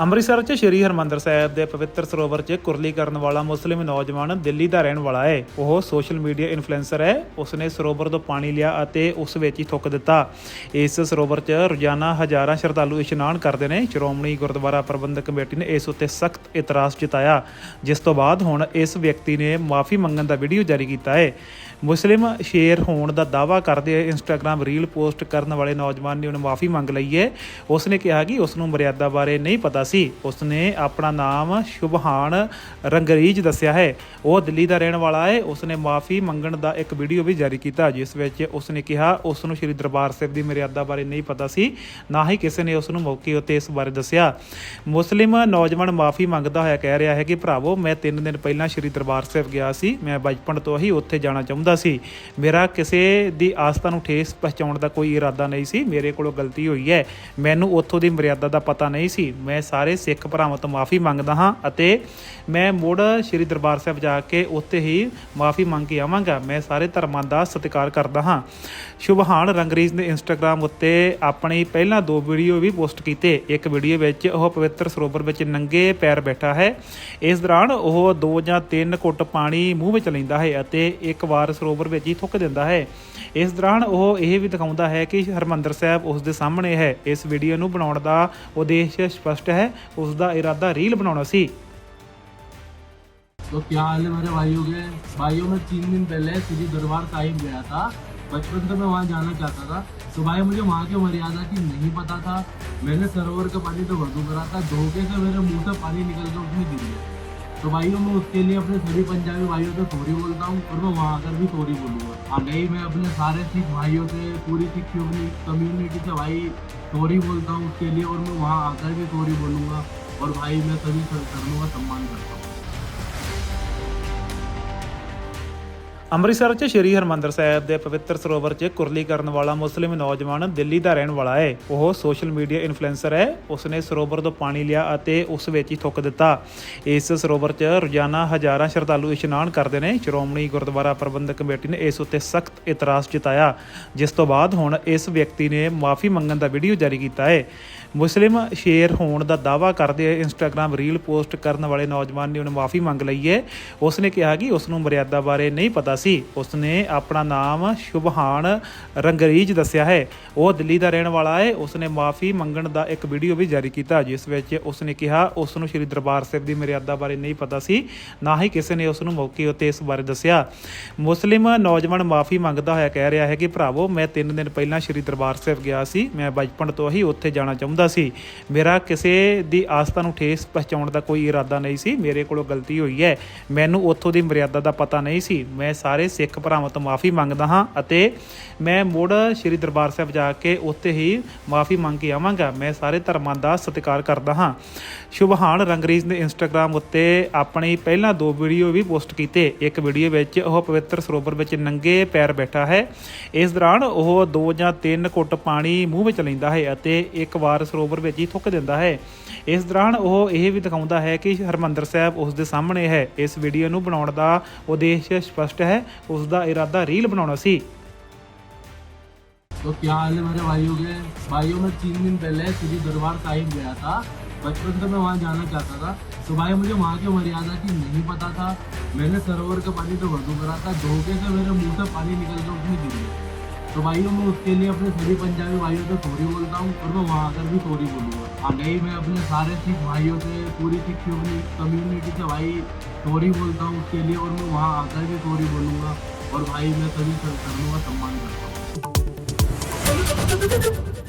ਅੰਮ੍ਰਿਤਸਰ 'ਚ ਸ਼੍ਰੀ ਹਰਮੰਦਰ ਸਾਹਿਬ ਦੇ ਪਵਿੱਤਰ ਸਰੋਵਰ 'ਚ ਕੁਰਲੀ ਕਰਨ ਵਾਲਾ ਮੁਸਲਿਮ ਨੌਜਵਾਨ ਦਿੱਲੀ ਦਾ ਰਹਿਣ ਵਾਲਾ ਹੈ ਉਹ ਸੋਸ਼ਲ ਮੀਡੀਆ ਇਨਫਲੂਐਂਸਰ ਹੈ ਉਸਨੇ ਸਰੋਵਰ ਤੋਂ ਪਾਣੀ ਲਿਆ ਅਤੇ ਉਸ ਵਿੱਚ ਹੀ ਥੁੱਕ ਦਿੱਤਾ। ਇਸ ਸਰੋਵਰ 'ਚ ਰੋਜ਼ਾਨਾ ਹਜ਼ਾਰਾਂ ਸ਼ਰਧਾਲੂ ਇਸ਼ਨਾਨ ਕਰਦੇ ਨੇ। ਸ਼੍ਰੋਮਣੀ ਗੁਰਦੁਆਰਾ ਪ੍ਰਬੰਧਕ ਕਮੇਟੀ ਨੇ ਇਸ ਉੱਤੇ ਸਖਤ ਇਤਰਾਜ਼ ਜਤਾਇਆ। ਜਿਸ ਤੋਂ ਬਾਅਦ ਹੁਣ ਇਸ ਵਿਅਕਤੀ ਨੇ ਮਾਫੀ ਮੰਗਣ ਦਾ ਵੀਡੀਓ ਜਾਰੀ ਕੀਤਾ ਹੈ ਮੁਸਲਿਮ ਸ਼ੇਰ ਹੋਣ ਦਾ ਦਾਅਵਾ ਕਰਦੇ ਹੋਏ ਇੰਸਟਾਗ੍ਰam ਰੀਲ ਪੋਸਟ ਕਰਨ ਵਾਲੇ ਨੌਜਵਾਨ ਨੇ ਉਹਨੂੰ ਮਾਫੀ ਮੰਗ ਲਈ ਹੈ ਉਸਨੇ ਕਿਹਾ ਕਿ ਉਸ ਨੂੰ ਮਰਿਆਦਾ ਬਾਰੇ ਨਹੀਂ ਪਤਾ ਸੀ। ਉਸਨੇ ਆਪਣਾ ਨਾਮ ਸ਼ੁਭਹਾਨ ਰੰਗਰੀਜ ਦੱਸਿਆ ਹੈ। ਉਹ ਦਿੱਲੀ ਦਾ ਰਹਿਣ ਵਾਲਾ ਹੈ। ਉਸਨੇ ਮਾਫੀ ਮੰਗਣ ਦਾ ਇੱਕ ਵੀਡੀਓ ਵੀ ਜਾਰੀ ਕੀਤਾ, ਜਿਸ ਵਿੱਚ ਉਸਨੇ ਕਿਹਾ ਉਸ ਨੂੰ ਸ੍ਰੀ ਦਰਬਾਰ ਸਾਹਿਬ ਦੀ ਮਰਿਆਦਾ ਬਾਰੇ ਨਹੀਂ ਪਤਾ ਸੀ, ਨਾ ਹੀ ਕਿਸੇ ਨੇ ਉਸ ਨੂੰ ਮੌਕੇ ਉੱਤੇ ਇਸ ਬਾਰੇ ਦੱਸਿਆ। ਮੁਸਲਿਮ ਨੌਜਵਾਨ ਮਾਫੀ ਮੰਗਦਾ ਹੋਇਆ ਕਹਿ ਰਿਹਾ ਹੈ ਕਿ, ਭਰਾਵੋ, ਮੈਂ 3 ਦਿਨ ਪਹਿਲਾਂ ਸ੍ਰੀ ਦਰਬਾਰ ਸਾਹਿਬ ਗਿਆ ਸੀ। ਮੈਂ ਬਚਪਨ ਤੋਂ ਹੀ ਉੱਥੇ ਜਾਣਾ ਚਾਹੁੰਦਾ ਸੀ। ਮੇਰਾ ਕਿਸੇ ਦੀ ਆਸਥਾ ਨੂੰ ਠੇਸ ਪਹੁੰਚਾਉਣ ਦਾ ਕੋਈ ਇਰਾਦਾ ਨਹੀਂ ਸੀ। ਮੇਰੇ ਕੋਲੋਂ ਗਲਤੀ ਹੋਈ ਹੈ। ਮੈਨੂੰ ਉੱਥੋਂ ਦੀ ਮਰਿਆਦਾ ਦਾ ਪਤਾ ਨਹੀਂ ਸੀ। ਮੈਂ ਸਾਰੇ ਸਿੱਖ ਭਰਾਵਾਂ ਤੋਂ ਮਾਫੀ ਮੰਗਦਾ ਹਾਂ ਅਤੇ ਮੈਂ ਮੁੜ ਸ੍ਰੀ ਦਰਬਾਰ ਸਾਹਿਬ ਜਾ ਕੇ ਉੱਥੇ ਹੀ ਮਾਫੀ ਮੰਗ ਕੇ ਆਵਾਂਗਾ। ਮੈਂ ਸਾਰੇ ਧਰਮਾਂ ਦਾ ਸਤਿਕਾਰ ਕਰਦਾ ਹਾਂ। ਸ਼ੁਭਹਾਨ ਰੰਗਰੀਜ਼ ਨੇ ਇੰਸਟਾਗ੍ਰam ਉੱਤੇ ਆਪਣੀ ਪਹਿਲਾਂ ਦੋ ਵੀਡੀਓ ਵੀ ਪੋਸਟ ਕੀਤੇ। ਇੱਕ ਵੀਡੀਓ ਵਿੱਚ ਉਹ ਪਵਿੱਤਰ ਸਰੋਵਰ ਵਿੱਚ ਨੰਗੇ ਪੈਰ ਬੈਠਾ ਹੈ। ਇਸ ਦੌਰਾਨ ਉਹ ਦੋ ਜਾਂ ਤਿੰਨ ਘੁੱਟ ਪਾਣੀ ਮੂੰਹ ਵਿੱਚ ਲੈਂਦਾ ਹੈ ਅਤੇ ਇੱਕ ਵਾਰ ਸਰੋਵਰ ਵਿੱਚ ਹੀ ਥੁੱਕ ਦਿੰਦਾ ਹੈ। ਇਸ ਦੌਰਾਨ ਉਹ ਇਹ ਵੀ ਦਿਖਾਉਂਦਾ ਹੈ ਕਿ ਹਰਮੰਦਰ ਸਾਹਿਬ ਉਸ ਦੇ ਸਾਹਮਣੇ ਹੈ ਇਸ ਵੀਡੀਓ ਨੂੰ ਬਣਾਉਣ ਦਾ ਉਦੇਸ਼ ਸਪਸ਼ਟ ਹੈ ਉਸ ਦਾ ਇਰਾਦਾ ਰੀਲ ਬਣਾਉਣਾ ਸੀ तो क्या हाल है मेरे भाइयों के भाइयों में तीन दिन पहले श्री दरबार साहिब गया था बचपन से मैं वहाँ जाना चाहता था तो भाई मुझे वहाँ की मर्यादा की नहीं पता था मैंने सरोवर का पानी तो वजू करा था धोखे से मेरे मुंह से पानी निकल के उसमें गिर गया तो भाइयों मैं उसके लिए अपने सभी पंजाबी भाइयों से सॉरी बोलता हूँ और मैं वहाँ आकर भी सॉरी बोलूँगा आगे ही मैं अपने सारे सिख भाइयों से पूरी सिख कम्युनिटी से भाई सॉरी बोलता हूँ उसके लिए और मैं वहाँ आकर भी सॉरी बोलूँगा और भाई मैं सभी धर्मों का सम्मान करता हूँ ਅੰਮ੍ਰਿਤਸਰ 'ਚ ਸ਼੍ਰੀ ਹਰਮੰਦਰ ਸਾਹਿਬ ਦੇ ਪਵਿੱਤਰ ਸਰੋਵਰ 'ਚ ਕੁਰਲੀ ਕਰਨ ਵਾਲਾ ਮੁਸਲਿਮ ਨੌਜਵਾਨ ਦਿੱਲੀ ਦਾ ਰਹਿਣ ਵਾਲਾ ਹੈ। ਉਹ ਸੋਸ਼ਲ ਮੀਡੀਆ ਇਨਫਲੂਐਂਸਰ ਹੈ। ਉਸਨੇ ਸਰੋਵਰ ਤੋਂ ਪਾਣੀ ਲਿਆ ਅਤੇ ਉਸ ਵਿੱਚ ਹੀ ਥੁੱਕ ਦਿੱਤਾ। ਇਸ ਸਰੋਵਰ 'ਚ ਰੋਜ਼ਾਨਾ ਹਜ਼ਾਰਾਂ ਸ਼ਰਧਾਲੂ ਇਸ਼ਨਾਨ ਕਰਦੇ ਨੇ। ਸ਼੍ਰੋਮਣੀ ਗੁਰਦੁਆਰਾ ਪ੍ਰਬੰਧਕ ਕਮੇਟੀ ਨੇ ਇਸ ਉੱਤੇ ਸਖਤ ਇਤਰਾਜ਼ ਜਤਾਇਆ, ਜਿਸ ਤੋਂ ਬਾਅਦ ਹੁਣ ਇਸ ਵਿਅਕਤੀ ਨੇ ਮਾਫੀ ਮੰਗਣ ਦਾ ਵੀਡੀਓ ਜਾਰੀ ਕੀਤਾ ਹੈ। ਮੁਸਲਿਮ ਸ਼ੇਰ ਹੋਣ ਦਾ ਦਾਅਵਾ ਕਰਦੇ ਹੋਏ ਇੰਸਟਾਗ੍ਰam ਰੀਲ ਪੋਸਟ ਕਰਨ ਵਾਲੇ ਨੌਜਵਾਨ ਨੇ ਉਹਨੂੰ ਮਾਫੀ ਮੰਗ ਲਈ ਹੈ। ਉਸ ਨੇ ਕਿਹਾ ਕਿ ਉਸ ਨੂੰ ਮਰਿਆਦਾ ਬਾਰੇ ਨਹੀਂ ਪਤਾ ਸੀ। ਉਸਨੇ ਆਪਣਾ ਨਾਮ ਸ਼ੁਭਹਾਨ ਰੰਗਰੀਜ ਦੱਸਿਆ ਹੈ। ਉਹ ਦਿੱਲੀ ਦਾ ਰਹਿਣ ਵਾਲਾ ਹੈ। ਉਸਨੇ ਮਾਫੀ ਮੰਗਣ ਦਾ ਇੱਕ ਵੀਡੀਓ ਵੀ ਜਾਰੀ ਕੀਤਾ, ਜਿਸ ਵਿੱਚ ਉਸਨੇ ਕਿਹਾ ਉਸ ਨੂੰ ਸ੍ਰੀ ਦਰਬਾਰ ਸਾਹਿਬ ਦੀ ਮਰਿਆਦਾ ਬਾਰੇ ਨਹੀਂ ਪਤਾ ਸੀ, ਨਾ ਹੀ ਕਿਸੇ ਨੇ ਉਸ ਨੂੰ ਮੌਕੇ ਉੱਤੇ ਇਸ ਬਾਰੇ ਦੱਸਿਆ। ਮੁਸਲਿਮ ਨੌਜਵਾਨ ਮਾਫੀ ਮੰਗਦਾ ਹੋਇਆ ਕਹਿ ਰਿਹਾ ਹੈ ਕਿ, ਭਰਾਵੋ, ਮੈਂ 3 ਦਿਨ ਪਹਿਲਾਂ ਸ੍ਰੀ ਦਰਬਾਰ ਸਾਹਿਬ ਗਿਆ ਸੀ। ਮੈਂ ਬਚਪਨ ਤੋਂ ਹੀ ਉੱਥੇ ਜਾਣਾ ਚਾਹੁੰਦਾ ਸੀ। ਮੇਰਾ ਕਿਸੇ ਦੀ ਆਸਥਾ ਨੂੰ ਠੇਸ ਪਹੁੰਚਾਉਣ ਦਾ ਕੋਈ ਇਰਾਦਾ ਨਹੀਂ ਸੀ। ਮੇਰੇ ਕੋਲੋਂ ਗਲਤੀ ਹੋਈ ਹੈ। ਮੈਨੂੰ ਉੱਥੋਂ ਦੀ ਮਰਿਆਦਾ ਦਾ ਪਤਾ ਨਹੀਂ ਸੀ। ਮੈਂ ਸਾਰੇ ਸਿੱਖ ਭਰਾਵਾਂ ਤੋਂ ਮਾਫੀ ਮੰਗਦਾ ਹਾਂ ਅਤੇ ਮੈਂ ਮੁੜ ਸ੍ਰੀ ਦਰਬਾਰ ਸਾਹਿਬ ਜਾ ਕੇ ਉੱਥੇ ਹੀ ਮਾਫੀ ਮੰਗ ਕੇ ਆਵਾਂਗਾ। ਮੈਂ ਸਾਰੇ ਧਰਮਾਂ ਦਾ ਸਤਿਕਾਰ ਕਰਦਾ ਹਾਂ। ਸ਼ੁਭਹਾਨ ਰੰਗਰੀਜ਼ ਨੇ ਇੰਸਟਾਗ੍ਰam ਉੱਤੇ ਆਪਣੀ ਪਹਿਲਾਂ ਦੋ ਵੀਡੀਓ ਵੀ ਪੋਸਟ ਕੀਤੇ। ਇੱਕ ਵੀਡੀਓ ਵਿੱਚ ਉਹ ਪਵਿੱਤਰ ਸਰੋਵਰ ਵਿੱਚ ਨੰਗੇ ਪੈਰ ਬੈਠਾ ਹੈ। ਇਸ ਦੌਰਾਨ ਉਹ ਦੋ ਜਾਂ ਤਿੰਨ ਘੁੱਟ ਪਾਣੀ ਮੂੰਹ ਵਿੱਚ ਲੈਂਦਾ ਹੈ ਅਤੇ ਇੱਕ ਵਾਰ ਸਰੋਵਰ ਵਿੱਚ ਹੀ ਥੁੱਕ ਦਿੰਦਾ ਹੈ ਇਸ ਦੌਰਾਨ ਉਹ ਇਹ ਵੀ ਦਿਖਾਉਂਦਾ ਹੈ ਕਿ ਹਰਮੰਦਰ ਸਾਹਿਬ ਉਸ ਦੇ ਸਾਹਮਣੇ ਹੈ ਇਸ ਵੀਡੀਓ ਨੂੰ ਬਣਾਉਣ ਦਾ ਉਦੇਸ਼ ਸਪਸ਼ਟ ਹੈ ਉਸ ਦਾ ਇਰਾਦਾ ਰੀਲ ਬਣਾਉਣਾ ਸੀ तो क्या हाल है मेरे भाइयों के भाइयों में तीन दिन पहले श्री दरबार साहिब गया था बचपन से मैं वहाँ जाना चाहता था तो भाई मुझे वहाँ की मर्यादा की नहीं पता था मैंने सरोवर का पानी तो वजू करा था धोखे से मेरे मुंह से पानी निकल के उसमें गिर गया तो भाइयों मैं उसके लिए अपने सभी पंजाबी भाइयों से सॉरी बोलता हूँ और मैं वहाँ आकर भी सॉरी बोलूँगा आगे ही मैं अपने सारे सिख भाइयों से पूरी सिख कम्युनिटी से भाई सॉरी बोलता हूँ उसके लिए और मैं वहाँ आकर भी सॉरी बोलूँगा और भाई मैं सभी धर्मों का सम्मान करता हूँ